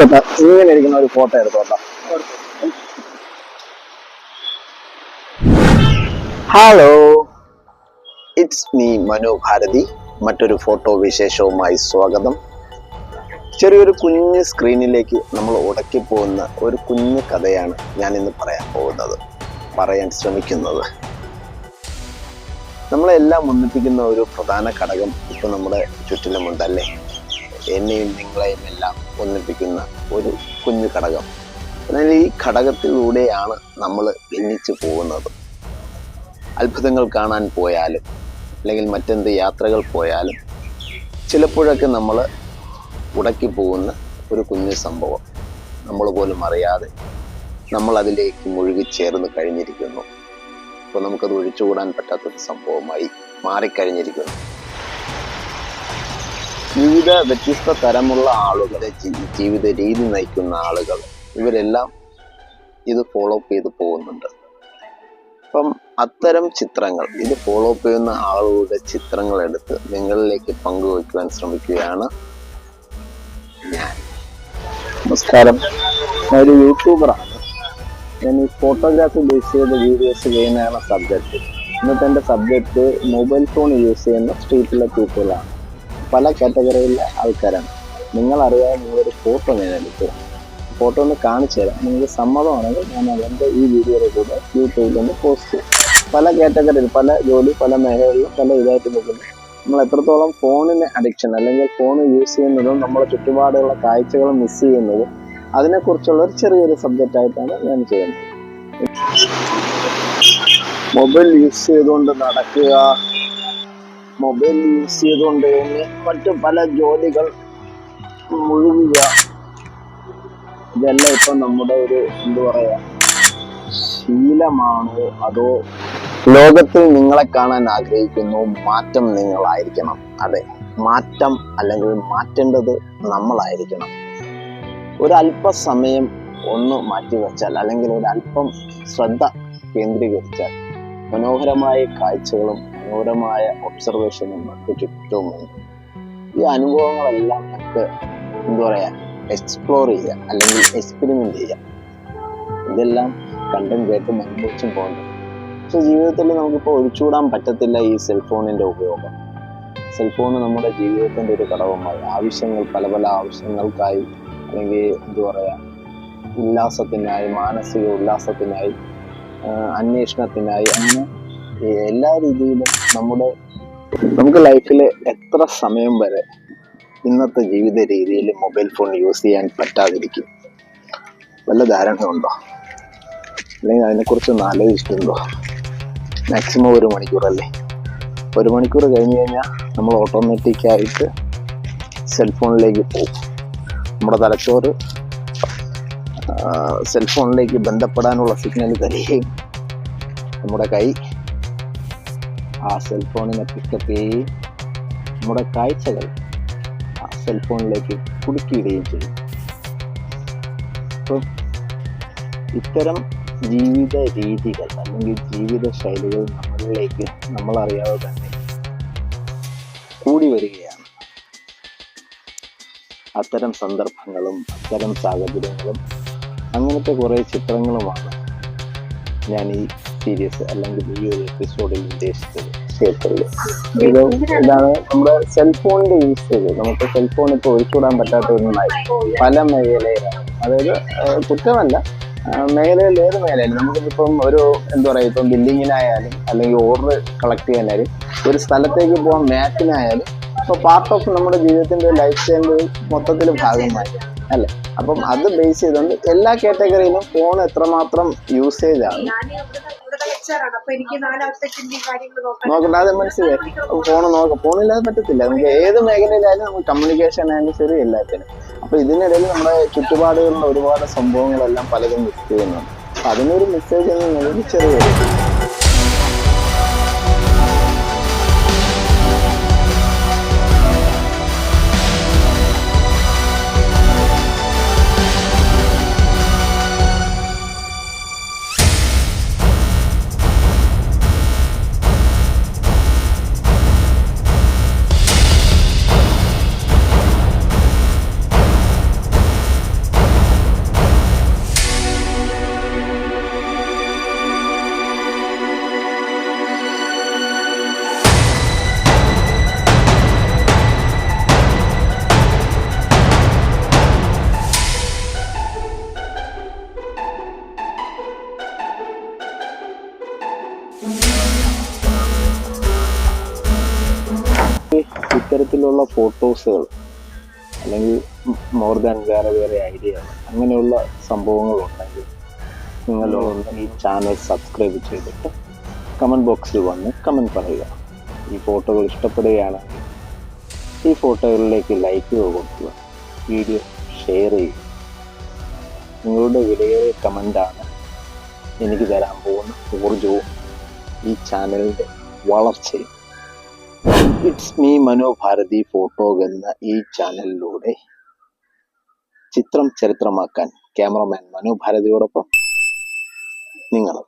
ചേട്ടാ ഇങ്ങനെ ഇരിക്കുന്ന ഒരു photo hello it's me Manobharathi മറ്റൊരു ഫോട്ടോ വിശേഷവുമായി സ്വാഗതം. ചെറിയൊരു കുഞ്ഞ് സ്ക്രീനിലേക്ക് നമ്മൾ ഉടക്കി പോകുന്ന ഒരു കുഞ്ഞു കഥയാണ് ഞാൻ ഇന്ന് പറയാൻ പോകുന്നത്. പറയാൻ ശ്രമിക്കുന്നത്. നമ്മളെല്ലാം ഒന്നിപ്പിക്കുന്ന ഒരു പ്രധാന ഘടകം ഇപ്പൊ നമ്മുടെ ചുറ്റിലുമുണ്ടല്ലേ എന്നെയും നിങ്ങളെയും എല്ലാം ഒന്നിപ്പിക്കുന്ന ഒരു കുഞ്ഞു ഘടകം. എന്നാൽ ഈ ഘടകത്തിലൂടെയാണ് നമ്മൾ ഭിന്നിച്ചു പോകുന്നത്. അത്ഭുതങ്ങൾ കാണാൻ പോയാലും അല്ലെങ്കിൽ മറ്റെന്ത് യാത്രകൾ പോയാലും ചിലപ്പോഴൊക്കെ നമ്മൾ ഉടക്കി പോകുന്ന ഒരു കുഞ്ഞു സംഭവം. നമ്മൾ പോലും അറിയാതെ നമ്മൾ അതിലേക്ക് മുഴുകി ചേർന്ന് കഴിഞ്ഞിരിക്കുന്നു. അപ്പോൾ നമുക്കത് ഒഴിച്ചുകൂടാൻ പറ്റാത്തൊരു സംഭവമായി മാറിക്കഴിഞ്ഞിരിക്കുന്നു. വിവിധ വ്യത്യസ്ത തരമുള്ള ആളുകളെ ജീവിത രീതി നയിക്കുന്ന ആളുകൾ. ഇവരെല്ലാം ഇത് ഫോളോ അപ്പ് ചെയ്ത് പോകുന്നുണ്ട്. അപ്പം അത്തരം ചിത്രങ്ങൾ ഇത് ഫോളോ അപ്പ് ചെയ്യുന്ന ആളുകളുടെ ചിത്രങ്ങൾ എടുത്ത് നിങ്ങളിലേക്ക് പങ്കുവയ്ക്കുവാൻ ശ്രമിക്കുകയാണ് ഞാൻ. നമസ്കാരം. ഞാൻ ഒരു യൂട്യൂബറാണ് ഞാൻ ഈ ഫോട്ടോഗ്രാഫി ബേസ് ചെയ്ത വീഡിയോസ് ചെയ്യുന്നതാണ് സബ്ജക്റ്റ് ഇന്നത്തെ എന്റെ സബ്ജക്റ്റ് മൊബൈൽ ഫോൺ യൂസ് ചെയ്യുന്ന സ്ട്രീറ്റിലെ പീപ്പിളാണ് പല കാറ്റഗറിയിലെ ആൾക്കാരാണ്. നിങ്ങൾ അറിയാതെ നിങ്ങളൊരു ഫോട്ടോ ഞാൻ എടുത്തു. ഫോട്ടോ ഒന്ന് കാണിച്ചു തരാം. നിങ്ങൾക്ക് സമ്മതമാണെങ്കിൽ ഞാൻ അതിന്റെ ഈ വീഡിയോയുടെ കൂടെ യൂട്യൂബിൽ ഒന്ന് പോസ്റ്റ് ചെയ്യും. പല കാറ്റഗറിയിൽ പല ജോലി പല മേഖലകളിലും പല ഇതായിട്ട് നിൽക്കുന്നു. നമ്മൾ എത്രത്തോളം ഫോണിന് അഡിക്ഷൻ അല്ലെങ്കിൽ ഫോൺ യൂസ് ചെയ്യുന്നതും നമ്മളെ ചുറ്റുപാടുള്ള കാഴ്ചകൾ മിസ് ചെയ്യുന്നതും അതിനെക്കുറിച്ചുള്ള ഒരു ചെറിയൊരു സബ്ജക്റ്റ് ആയിട്ടാണ് ഞാൻ ചെയ്യുന്നത്. മൊബൈൽ യൂസ് ചെയ്തുകൊണ്ട് നടക്കുക മൊബൈൽ യൂസ് ചെയ്തുകൊണ്ട് തന്നെ മറ്റു പല ജോലികൾ മുഴുകുക. ഇതെല്ലാം ഇപ്പം നമ്മുടെ ഒരു എന്താ പറയാ ശീലമാണോ. അതോ ലോകത്തിൽ നിങ്ങളെ കാണാൻ ആഗ്രഹിക്കുന്നു മാറ്റം നിങ്ങളായിരിക്കണം. അതെ മാറ്റം അല്ലെങ്കിൽ മാറ്റേണ്ടത് നമ്മളായിരിക്കണം. ഒരല്പസമയം ഒന്ന് മാറ്റിവെച്ചാൽ അല്ലെങ്കിൽ ഒരല്പം ശ്രദ്ധ കേന്ദ്രീകരിച്ചാൽ മനോഹരമായ കാഴ്ചകളും മനോഹരമായ ഒബ്സർവേഷനും നമുക്ക് ചുറ്റുമുണ്ട് ഈ അനുഭവങ്ങളെല്ലാം നമുക്ക് എന്താ പറയാ എക്സ്പ്ലോർ ചെയ്യാം അല്ലെങ്കിൽ എക്സ്പെരിമെന്റ് ചെയ്യാം ഇതെല്ലാം കണ്ടും കേട്ടും അനുഭവിച്ചും പോകുന്നു പക്ഷെ ജീവിതത്തിൽ നമുക്കിപ്പോൾ ഒഴിച്ചുകൂടാൻ പറ്റത്തില്ല ഈ സെൽഫോണിന്റെ ഉപയോഗം. സെൽഫോൺ നമ്മുടെ ജീവിതത്തിന്റെ ഒരു ഘടകമായി. ആവശ്യങ്ങൾ പല പല ആവശ്യങ്ങൾക്കായി അല്ലെങ്കിൽ എന്താ പറയാ ഉല്ലാസത്തിനായി മാനസിക ഉല്ലാസത്തിനായി അന്വേഷണത്തിനായി അങ്ങനെ എല്ലാ രീതിയിലും നമ്മുടെ നമുക്ക് ലൈഫിൽ എത്ര സമയം വരെ ഇന്നത്തെ ജീവിത രീതിയിൽ മൊബൈൽ ഫോൺ യൂസ് ചെയ്യാൻ പറ്റാതിരിക്കും? വല്ല ധാരണയുണ്ടോ? അല്ലെങ്കിൽ അതിനെക്കുറിച്ച് ഒന്ന് ആലോചിച്ചിട്ടുണ്ടോ? മാക്സിമം ഒരു മണിക്കൂറല്ലേ? ഒരു മണിക്കൂർ കഴിഞ്ഞ് കഴിഞ്ഞാൽ നമ്മൾ ഓട്ടോമാറ്റിക്കായിട്ട് സെൽഫോണിലേക്ക് പോകും. നമ്മുടെ തലച്ചോറ് സെൽഫോണിലേക്ക് ബന്ധപ്പെടാനുള്ള സിഗ്നൽ തരികയും നമ്മുടെ കൈ ആ സെൽഫോണിനെ പിക്കപ്പ് ചെയ്യുകയും നമ്മുടെ കാഴ്ചകൾ ആ സെൽഫോണിലേക്ക് കുടുക്കിയിടുകയും ചെയ്യും അപ്പം ഇത്തരം ജീവിത രീതികൾ അല്ലെങ്കിൽ ജീവിത ശൈലികൾ നമ്മളിലേക്ക് നമ്മളറിയാതെ തന്നെ കൂടി വരികയാണ് അത്തരം സന്ദർഭങ്ങളും അത്തരം സാഹചര്യങ്ങളും അങ്ങനത്തെ കുറേ ചിത്രങ്ങളുമാണ് ഞാൻ ഈ സീരീസ് അല്ലെങ്കിൽ ഈ ഒരു എപ്പിസോഡിൽ ഉദ്ദേശിച്ചത് ക്ഷേത്രത്തിൽ ഇത് ഇതാണ് നമ്മുടെ സെൽഫോണിന്റെ യൂസേജ് നമുക്ക് സെൽഫോൺ ഇപ്പോൾ ഒഴിച്ചുകൂടാൻ പറ്റാത്ത ഒന്നായി പല മേഖലയിലാണ്. അതായത് കുറ്റമല്ല. മേഖലയിൽ ഏത് മേഖലയിലും നമുക്കിപ്പം ഒരു എന്താ പറയുക ഇപ്പം ബില്ലിങ്ങിനായാലും അല്ലെങ്കിൽ ഓർഡർ കളക്ട് ചെയ്യാനായാലും ഒരു സ്ഥലത്തേക്ക് പോകാൻ മാപ്പിനായാലും ഇപ്പൊ പാർട്ട് ഓഫ് നമ്മുടെ ജീവിതത്തിന്റെ ലൈഫ് സ്റ്റൈലിന്റെ മൊത്തത്തിൽ ഭാഗമായി. അല്ലെ? അപ്പം അത് ബേസ് ചെയ്തുകൊണ്ട് എല്ലാ കാറ്റഗറിയിലും ഫോൺ എത്രമാത്രം യൂസേജ് ആണ് ഞാൻ ഇവിടുത്തെ ലെക്ചറാണ് അപ്പൊ എനിക്ക് നാല് ആസ്പെക്ടിന്റെ നോക്കണ്ട അത് മനസ്സിലായി. ഫോൺ നോക്ക. ഫോണില്ലാതെ പറ്റത്തില്ല. നമുക്ക് ഏത് മേഖലയിലായാലും നമുക്ക് കമ്മ്യൂണിക്കേഷൻ ആയാലും ശരി എല്ലാത്തിനും. അപ്പൊ ഇതിനിടയിൽ നമ്മുടെ ചുറ്റുപാടുകളിലുള്ള ഒരുപാട് സംഭവങ്ങളെല്ലാം പലതും മിസ് ചെയ്യുന്നുണ്ട്. അതിനൊരു മെസ്സേജ് എന്നുള്ളത് ചെറിയൊരു ഇത്തരത്തിലുള്ള ഫോട്ടോസുകൾ അല്ലെങ്കിൽ മോർ ദാൻ വേറെ വേറെ ഐഡിയ അങ്ങനെയുള്ള സംഭവങ്ങൾ ഉണ്ടെങ്കിൽ നിങ്ങൾ ഈ ചാനൽ സബ്സ്ക്രൈബ് ചെയ്തിട്ട് കമന്റ് ബോക്സിൽ വന്ന് കമന്റ് പറയുക. ഈ ഫോട്ടോകൾ ഇഷ്ടപ്പെടുകയാണെങ്കിൽ ഈ ഫോട്ടോകളിലേക്ക് ലൈക്ക് കൊടുക്കുക. വീഡിയോ ഷെയർ ചെയ്യുക. നിങ്ങളുടെ വിലയേറിയ കമന്റാണ് എനിക്ക് തരാൻ പോകുന്ന ഊർജവും ഈ ചാനലിന്റെ വളർച്ചയും ഇറ്റ്സ് മീ മനോഭാരതി ഫോട്ടോഗ് എന്ന ഈ ചാനലിലൂടെ ചിത്രം ചരിത്രമാക്കാൻ ക്യാമറമാൻ മനോഭാരതിയോടൊപ്പം നിങ്ങളും